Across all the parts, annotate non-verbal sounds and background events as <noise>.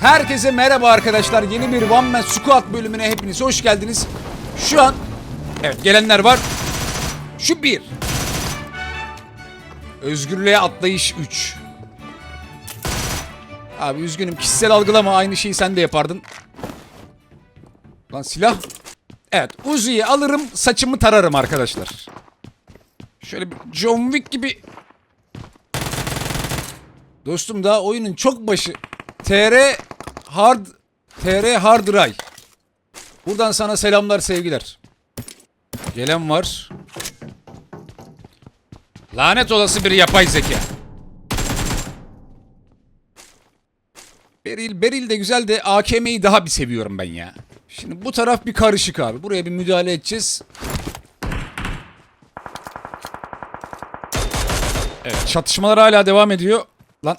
Herkese merhaba arkadaşlar. Yeni bir One Man Squad bölümüne hepiniz hoş geldiniz. Şu an evet gelenler var. Şu bir. Özgürlüğe atlayış 3. Abi üzgünüm kişisel algılama aynı şeyi sen de yapardın. Lan silah. Evet Uzi'yi alırım saçımı tararım arkadaşlar. Şöyle bir John Wick gibi. Dostum daha oyunun çok başı. TR Hard TR Hard Ray. Buradan sana selamlar sevgiler. Gelen var. Lanet olası bir yapay zeka. Beril, Beril de güzel de AKM'yi daha bir seviyorum ben ya. Şimdi bu taraf bir karışık abi. Buraya bir müdahale edeceğiz. Evet çatışmalar hala devam ediyor. Lan.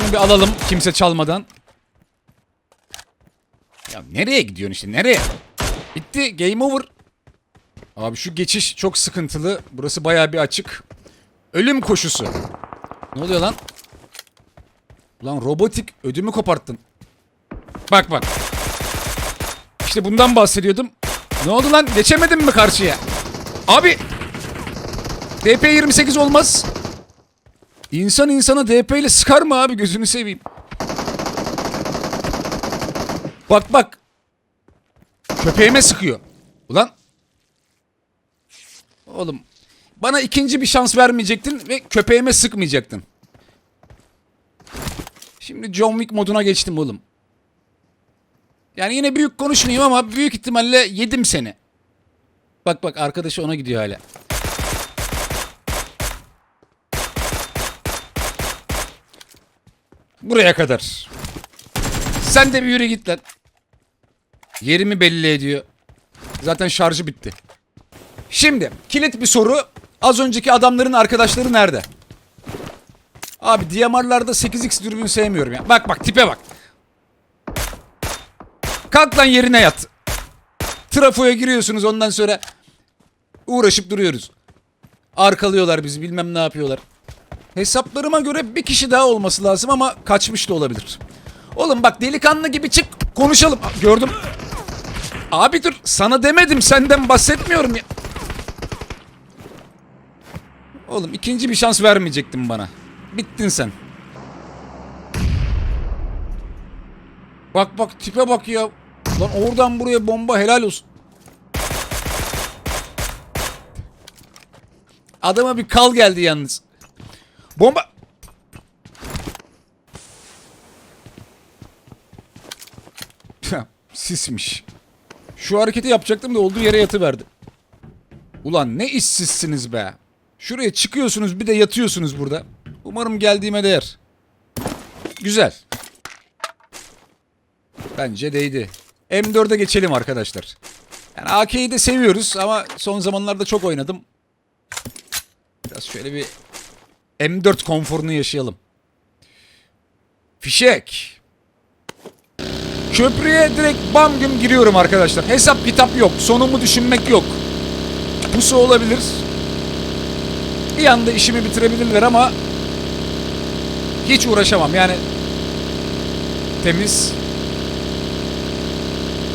Şunu bir alalım kimse çalmadan. Ya nereye gidiyorsun işte nereye? Bitti game over. Abi şu geçiş çok sıkıntılı. Burası bayağı bir açık. Ölüm koşusu. Ne oluyor lan? Lan robotik ödümü koparttın. Bak bak. İşte bundan bahsediyordum. Ne oldu lan? Geçemedin mi karşıya? Abi. DP 28 olmaz. İnsan insana DP ile sıkar mı abi gözünü seveyim. Bak bak. Köpeğime sıkıyor. Ulan. Oğlum. Bana ikinci bir şans vermeyecektin ve köpeğime sıkmayacaktın. Şimdi John Wick moduna geçtim oğlum. Yani yine büyük konuşmayayım ama büyük ihtimalle yedim seni. Bak bak arkadaşı ona gidiyor hala. Buraya kadar. Sen de bir yürü git lan. Yerimi belli ediyor. Zaten şarjı bitti. Şimdi kilit bir soru. Az önceki adamların arkadaşları nerede? Abi DMR'larda 8x dürbün sevmiyorum ya. Bak bak tipe bak. Kalk lan yerine yat. Trafoya giriyorsunuz ondan sonra uğraşıp duruyoruz. Arkalıyorlar bizi bilmem ne yapıyorlar. Hesaplarıma göre bir kişi daha olması lazım ama kaçmış da olabilir. Oğlum bak delikanlı gibi çık konuşalım. Aa, Gördüm. Abi dur sana demedim senden bahsetmiyorum ya. Oğlum ikinci bir şans vermeyecektin bana. Bittin sen. Bak bak tipe bak ya. Lan oradan buraya bomba helal olsun. Adama bir kal geldi yalnız. Bomba. Sismiş. Şu hareketi yapacaktım da olduğu yere yatıverdi. Ulan ne işsizsiniz be. Şuraya çıkıyorsunuz bir de yatıyorsunuz burada. Umarım geldiğime değer. Güzel. Bence değdi. M4'e geçelim arkadaşlar. Yani AK'yi de seviyoruz ama son zamanlarda çok oynadım. Biraz şöyle bir M4 konforunu yaşayalım. Fişek. Köprüye direkt bam güm giriyorum arkadaşlar. Hesap kitap yok. Sonumu düşünmek yok. Pusu olabilir. Bir anda işimi bitirebilirler ama hiç uğraşamam. Yani temiz.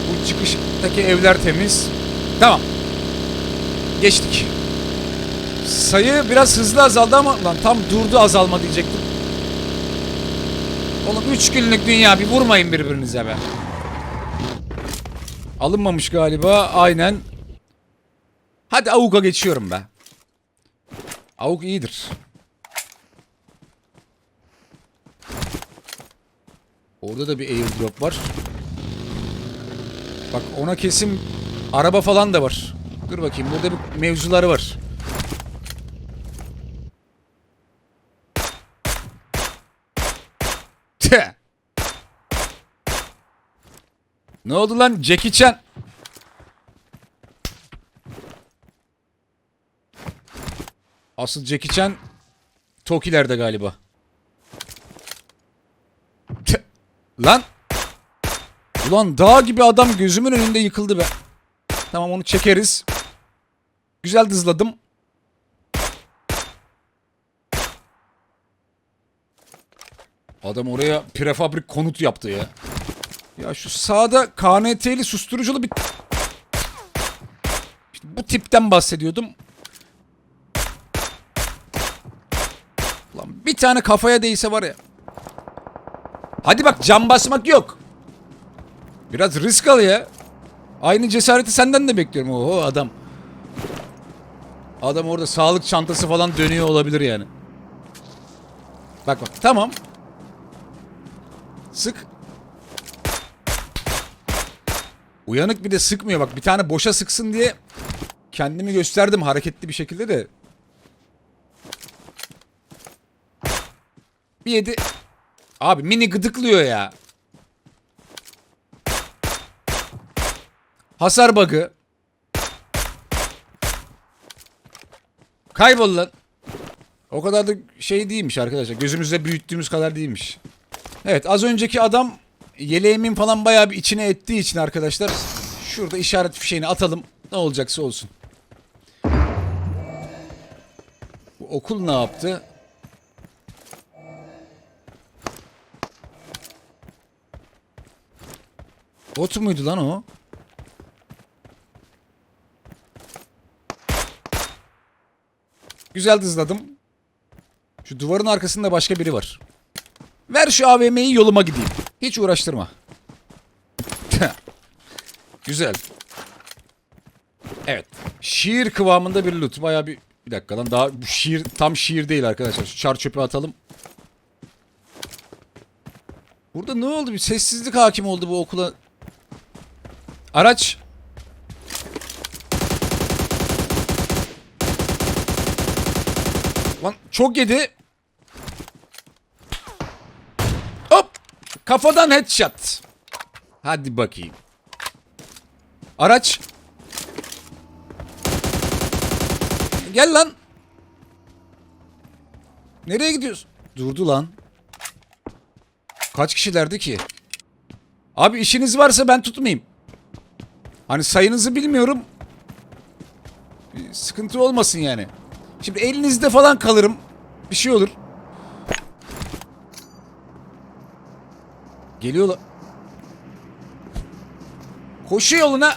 Bu çıkıştaki evler temiz. Tamam. Geçtik. Sayı biraz hızlı azaldı ama lan tam durdu azalma diyecektim. Oğlum 3 günlük dünya bir vurmayın birbirinize be. Alınmamış galiba aynen. Hadi Avuk'a geçiyorum be. Avuk iyidir. Orada da bir airdrop var. Bak ona kesim araba falan da var. Dur bakayım burada bir mevzuları var. Tüh. Ne oldu lan Jackie Chan? Asıl Jackie Chan Tokiler'de galiba. Tüh. Lan. Ulan dağ gibi adam gözümün önünde yıkıldı be. Tamam onu çekeriz. Güzel dızladım. Adam oraya prefabrik konut yaptı ya. Ya şu sağda KNT'li susturuculu bir... İşte bu tipten bahsediyordum. Ulan bir tane kafaya değse var ya. Hadi bak cam basmak yok. Biraz risk al ya. Aynı cesareti senden de bekliyorum. Oho adam. Adam orada sağlık çantası falan dönüyor olabilir yani. Bak bak tamam. Sık. Uyanık bir de sıkmıyor bak. Bir tane boşa sıksın diye kendimi gösterdim hareketli bir şekilde de. Bir yedi. Abi mini gıdıklıyor ya. Hasar bug'ı. Kaybol lan. O kadar da şey değilmiş arkadaşlar. Gözümüzde büyüttüğümüz kadar değilmiş. Evet az önceki adam yeleğimin falan bayağı bir içine ettiği için arkadaşlar. Şurada işaret fişeğini atalım. Ne olacaksa olsun. Bu okul ne yaptı? Bot muydu lan o? Güzel dızladım. Şu duvarın arkasında başka biri var. Ver şu AVM'yi yoluma gideyim. Hiç uğraştırma. <laughs> Güzel. Evet. Şiir kıvamında bir loot. Baya bir... Bir dakika lan daha bu şiir tam şiir değil arkadaşlar. Şu çar çöpü atalım. Burada ne oldu? Bir sessizlik hakim oldu bu okula. Araç. Lan çok yedi. Kafadan headshot. Hadi bakayım. Araç. Gel lan. Nereye gidiyorsun? Durdu lan. Kaç kişilerdi ki? Abi işiniz varsa ben tutmayayım. Hani sayınızı bilmiyorum. Bir sıkıntı olmasın yani. Şimdi elinizde falan kalırım. Bir şey olur. Geliyorlar. Koşu yoluna.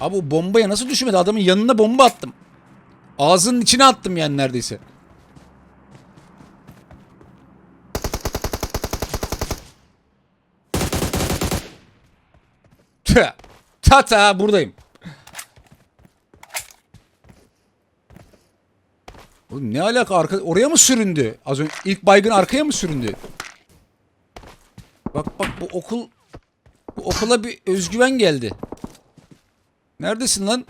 Abi o bombaya nasıl düşmedi? Adamın yanına bomba attım. Ağzının içine attım yani neredeyse. Tata buradayım. Oğlum ne alaka arka oraya mı süründü? Az önce ilk baygın arkaya mı süründü? Bak bak bu okul bu okula bir özgüven geldi. Neredesin lan?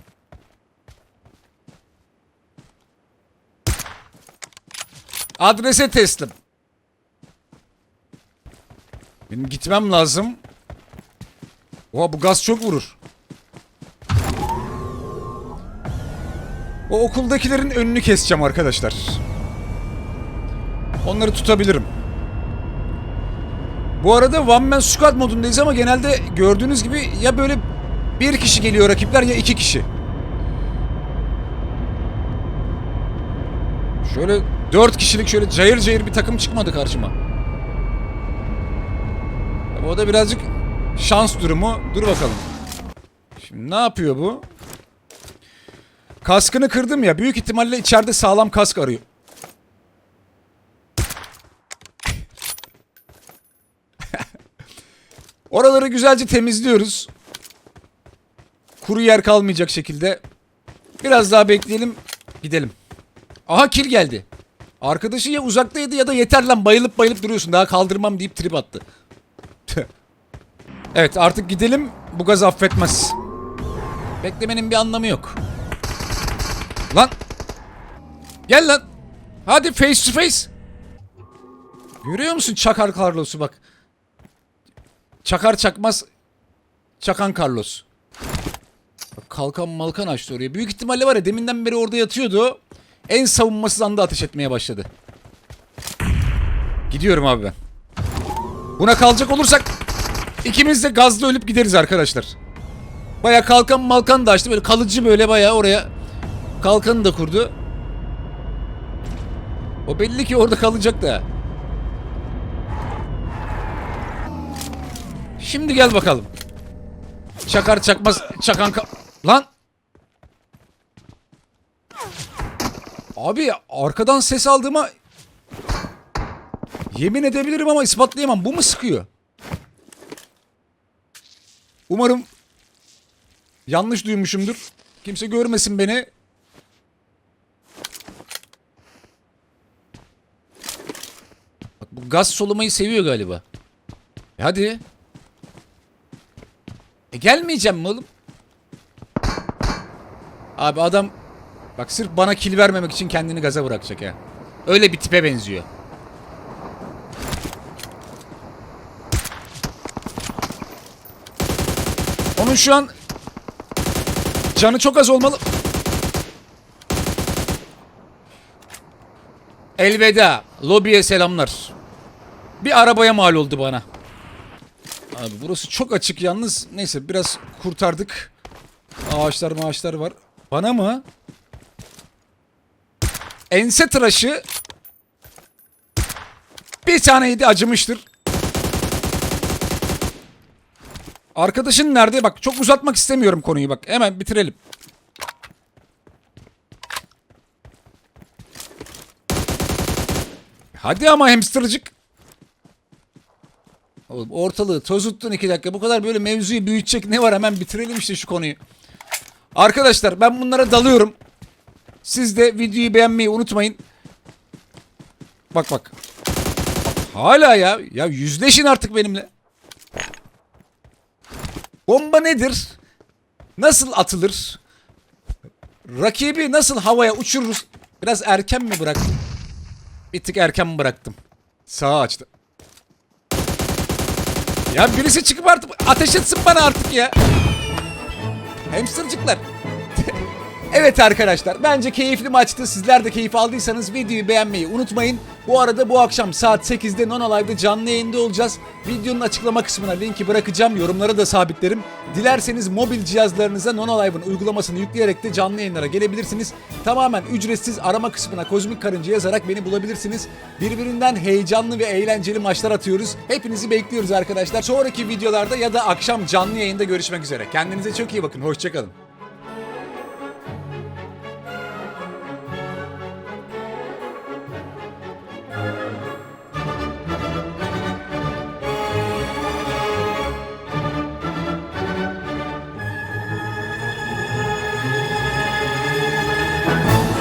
Adrese teslim. Benim gitmem lazım. Oha bu gaz çok vurur. O okuldakilerin önünü keseceğim arkadaşlar. Onları tutabilirim. Bu arada One Man Squad modundayız ama genelde gördüğünüz gibi ya böyle bir kişi geliyor rakipler ya iki kişi. Şöyle dört kişilik şöyle cayır cayır bir takım çıkmadı karşıma. O da birazcık şans durumu. Dur bakalım. Şimdi ne yapıyor bu? Kaskını kırdım ya. Büyük ihtimalle içeride sağlam kask arıyor. <laughs> Oraları güzelce temizliyoruz. Kuru yer kalmayacak şekilde. Biraz daha bekleyelim. Gidelim. Aha kill geldi. Arkadaşı ya uzaktaydı ya da yeter lan bayılıp bayılıp duruyorsun. Daha kaldırmam deyip trip attı. Evet artık gidelim. Bu gaz affetmez. Beklemenin bir anlamı yok. Lan. Gel lan. Hadi face to face. Görüyor musun Çakar Carlos'u bak. Çakar çakmaz. Çakan Carlos. Bak, kalkan malkan açtı oraya. Büyük ihtimalle var ya deminden beri orada yatıyordu. En savunmasız anda ateş etmeye başladı. Gidiyorum abi ben. Buna kalacak olursak ikimiz de gazla ölüp gideriz arkadaşlar. Baya kalkan malkan da açtı. Böyle kalıcı böyle baya oraya kalkanı da kurdu. O belli ki orada kalacak da. Şimdi gel bakalım. Çakar çakmaz çakan ka- Lan! Abi arkadan ses aldığıma yemin edebilirim ama ispatlayamam. Bu mu sıkıyor? Umarım yanlış duymuşumdur. Kimse görmesin beni. Bu gaz solumayı seviyor galiba. E hadi. E gelmeyeceğim mi oğlum? Abi adam bak sırf bana kill vermemek için kendini gaza bırakacak ya. Öyle bir tipe benziyor. Onun şu an canı çok az olmalı. Elveda. Lobiye selamlar. Bir arabaya mal oldu bana. Abi burası çok açık yalnız. Neyse biraz kurtardık. Ağaçlar maaşlar var. Bana mı? Ense tıraşı bir taneydi acımıştır. Arkadaşın nerede? Bak çok uzatmak istemiyorum konuyu bak. Hemen bitirelim. Hadi ama hamstercık. Oğlum ortalığı tozuttun iki dakika. Bu kadar böyle mevzuyu büyütecek ne var? Hemen bitirelim işte şu konuyu. Arkadaşlar ben bunlara dalıyorum. Siz de videoyu beğenmeyi unutmayın. Bak bak. Hala ya. Ya yüzleşin artık benimle. Bomba nedir? Nasıl atılır? Rakibi nasıl havaya uçururuz? Biraz erken mi bıraktım? Bir tık erken mi bıraktım? Sağa açtı. Ya birisi çıkıp artık ateş etsin bana artık ya. Hamstercıklar. Evet arkadaşlar bence keyifli maçtı. Sizler de keyif aldıysanız videoyu beğenmeyi unutmayın. Bu arada bu akşam saat 8'de Nono Live'da canlı yayında olacağız. Videonun açıklama kısmına linki bırakacağım. Yorumlara da sabitlerim. Dilerseniz mobil cihazlarınıza Nono Live'ın uygulamasını yükleyerek de canlı yayınlara gelebilirsiniz. Tamamen ücretsiz arama kısmına Kozmik Karınca yazarak beni bulabilirsiniz. Birbirinden heyecanlı ve eğlenceli maçlar atıyoruz. Hepinizi bekliyoruz arkadaşlar. Sonraki videolarda ya da akşam canlı yayında görüşmek üzere. Kendinize çok iyi bakın. Hoşçakalın.